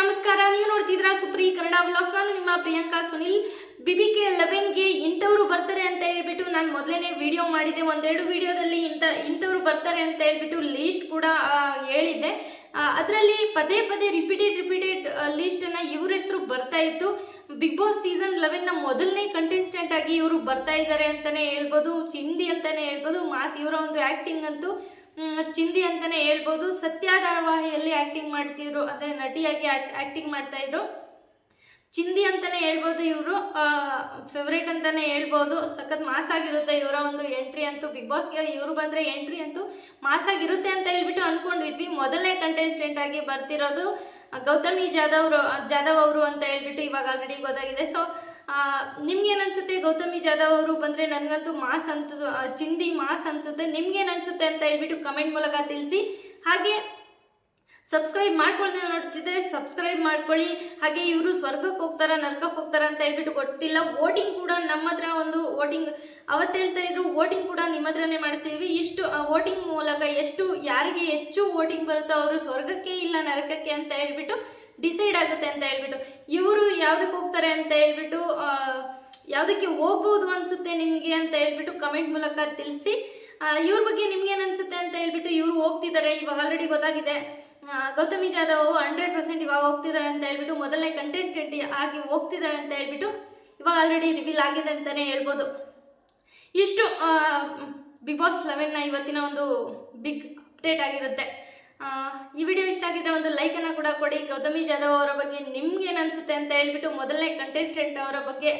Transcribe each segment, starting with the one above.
ನಮಸ್ಕಾರ. ನೀವು ನೋಡ್ತಿದ್ರ ಸುಪ್ರಿ ಕನ್ನಡ ವ್ಲಾಗ್ಸ್. ನಾನು ನಿಮ್ಮ ಪ್ರಿಯಾಂಕಾ ಸುನಿಲ್. ಬಿಬಿ ಕೆ ಲೆವೆನ್ಗೆ ಇಂಥವ್ರು ಬರ್ತಾರೆ ಅಂತ ಹೇಳ್ಬಿಟ್ಟು ನಾನು ಮೊದಲನೇ ವಿಡಿಯೋ ಮಾಡಿದ್ದೆ. ಒಂದೆರಡು ವಿಡಿಯೋದಲ್ಲಿ ಇಂಥ ಇಂಥವ್ರು ಬರ್ತಾರೆ ಅಂತ ಹೇಳ್ಬಿಟ್ಟು ಲೀಸ್ಟ್ ಕೂಡ ಹೇಳಿದ್ದೆ. ಅದರಲ್ಲಿ ಪದೇ ಪದೇ ರಿಪೀಟೆಡ್ ರಿಪೀಟೆಡ್ ಲೀಸ್ಟನ್ನು ಇವ್ರ ಹೆಸರು ಬರ್ತಾ ಇತ್ತು. ಬಿಗ್ ಬಾಸ್ ಸೀಸನ್ ಲೆವೆನ್ನ ಮೊದಲನೇ ಕಂಟೆಸ್ಟೆಂಟ್ ಆಗಿ ಇವರು ಬರ್ತಾ ಇದ್ದಾರೆ ಅಂತಲೇ ಹೇಳ್ಬೋದು. ಚಿಂದಿ ಅಂತಲೇ ಹೇಳ್ಬೋದು. ಮಾಸ್ ಇವರ ಒಂದು ಆ್ಯಕ್ಟಿಂಗ್ ಅಂತೂ ಚಿಂದಿ ಅಂತಲೇ ಹೇಳ್ಬೋದು. ಸತ್ಯ ಧಾರಾವಾಹಿಯಲ್ಲಿ ಆ್ಯಕ್ಟಿಂಗ್ ಮಾಡ್ತಿದ್ರು. ಅದೇ ನಟಿಯಾಗಿ ಆ್ಯಕ್ಟಿಂಗ್ ಮಾಡ್ತಾಯಿದ್ರು ಚಿಂದಿ ಅಂತಲೇ ಹೇಳ್ಬೋದು ಇವರು. ಫೇವ್ರೇಟ್ ಅಂತಲೇ ಹೇಳ್ಬೋದು. ಸಖತ್ ಮಾಸ್ ಆಗಿರುತ್ತೆ ಇವರ ಒಂದು ಎಂಟ್ರಿ ಅಂತೂ. ಬಿಗ್ ಬಾಸ್ಗೆ ಇವರು ಬಂದರೆ ಎಂಟ್ರಿ ಅಂತೂ ಮಾಸ್ ಆಗಿರುತ್ತೆ ಅಂತ ಹೇಳ್ಬಿಟ್ಟು ಅಂದ್ಕೊಂಡಿದ್ವಿ ಮೊದಲನೇ ಕಂಟೆಸ್ಟೆಂಟ್ ಆಗಿ ಬರ್ತಿರೋದು ಗೌತಮಿ ಜಾಧವ್ ಜಾಧವ್ ಅವರು ಅಂತ ಹೇಳ್ಬಿಟ್ಟು ಇವಾಗ ಆಲ್ರೆಡಿ ಗೊತ್ತಾಗಿದೆ. ಸೊ ನಿಮ್ಗೇನು ಅನ್ಸುತ್ತೆ ಗೌತಮಿ ಜಾಧವ್ ಅವರು ಬಂದರೆ? ನನಗಂತೂ ಮಾಸ್ ಅಂತ ಚಿಂದಿ ಮಾಸ್ ಅನಿಸುತ್ತೆ. ನಿಮ್ಗೇನು ಅನ್ಸುತ್ತೆ ಅಂತ ಹೇಳ್ಬಿಟ್ಟು ಕಮೆಂಟ್ ಮೂಲಕ ತಿಳಿಸಿ. ಹಾಗೆ ಸಬ್ಸ್ಕ್ರೈಬ್ ಮಾಡ್ಕೊಳ್ದೆ ನೋಡ್ತಿದ್ರೆ ಸಬ್ಸ್ಕ್ರೈಬ್ ಮಾಡ್ಕೊಳ್ಳಿ. ಹಾಗೆ ಇವರು ಸ್ವರ್ಗಕ್ಕೆ ಹೋಗ್ತಾರ, ನರ್ಕಕ್ಕೆ ಹೋಗ್ತಾರ ಅಂತ ಹೇಳ್ಬಿಟ್ಟು ಗೊತ್ತಿಲ್ಲ. ವೋಟಿಂಗ್ ಕೂಡ ನಮ್ಮ ಹತ್ರ ಒಂದು ವೋಟಿಂಗ್ ಅವತ್ತು ಹೇಳ್ತಾ ಇದ್ರು ವೋಟಿಂಗ್ ಕೂಡ ನಿಮ್ಮ ಹತ್ರನೇ ಮಾಡಿಸ್ತೀವಿ ಇಷ್ಟು ವೋಟಿಂಗ್ ಮೂಲಕ ಎಷ್ಟು ಯಾರಿಗೆ ಹೆಚ್ಚು ವೋಟಿಂಗ್ ಬರುತ್ತೋ ಅವರು ಸ್ವರ್ಗಕ್ಕೆ ಇಲ್ಲ ನರಕಕ್ಕೆ ಅಂತ ಹೇಳ್ಬಿಟ್ಟು ಡಿಸೈಡ್ ಆಗುತ್ತೆ ಅಂತ ಹೇಳ್ಬಿಟ್ಟು. ಇವರು ಯಾವುದಕ್ಕೆ ಹೋಗ್ತಾರೆ ಅಂತ ಹೇಳ್ಬಿಟ್ಟು ಯಾವುದಕ್ಕೆ ಹೋಗ್ಬೋದು ಅನಿಸುತ್ತೆ ನಿಮಗೆ ಅಂತ ಹೇಳ್ಬಿಟ್ಟು ಕಮೆಂಟ್ ಮೂಲಕ ತಿಳಿಸಿ. ಇವ್ರ ಬಗ್ಗೆ ನಿಮ್ಗೇನು ಅನಿಸುತ್ತೆ ಅಂತ ಹೇಳ್ಬಿಟ್ಟು ಇವರು ಹೋಗ್ತಿದ್ದಾರೆ. ಇವಾಗ ಆಲ್ರೆಡಿ ಗೊತ್ತಾಗಿದೆ. ಗೌತಮಿ ಜಾಧವ್ ಹಂಡ್ರೆಡ್ ಪರ್ಸೆಂಟ್ ಇವಾಗ ಹೋಗ್ತಿದ್ದಾರೆ ಅಂತ ಹೇಳ್ಬಿಟ್ಟು ಮೊದಲನೇ ಕಂಟೆಸ್ಟೆಂಟ್ ಆಗಿ ಹೋಗ್ತಿದ್ದಾರೆ ಅಂತ ಹೇಳ್ಬಿಟ್ಟು ಇವಾಗ ಆಲ್ರೆಡಿ ರಿವೀಲ್ ಆಗಿದೆ ಅಂತಲೇ ಹೇಳ್ಬೋದು. ಇಷ್ಟು ಬಿಗ್ ಬಾಸ್ ಲೆವೆನ್ನ ಇವತ್ತಿನ ಒಂದು ಬಿಗ್ ಅಪ್ಡೇಟ್ ಆಗಿರುತ್ತೆ. ಈ ವಿಡಿಯೋ ಇಷ್ಟ ಆಗಿದ್ರೆ ಒಂದು ಲೈಕನ್ನು ಕೂಡ ಕೊಡಿ. ಗೌತಮಿ ಜಾಧವ್ ಅವರ ಬಗ್ಗೆ ನಿಮ್ಗೇನು ಅನಿಸುತ್ತೆ ಅಂತ ಹೇಳ್ಬಿಟ್ಟು ಮೊದಲನೇ ಕಂಟೆಸ್ಟೆಂಟ್ ಅವರ ಬಗ್ಗೆ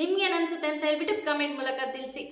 ನಿಮ್ಗೇನು ಅನಿಸುತ್ತೆ ಅಂತ ಹೇಳ್ಬಿಟ್ಟು ಕಮೆಂಟ್ ಮೂಲಕ ತಿಳಿಸಿ.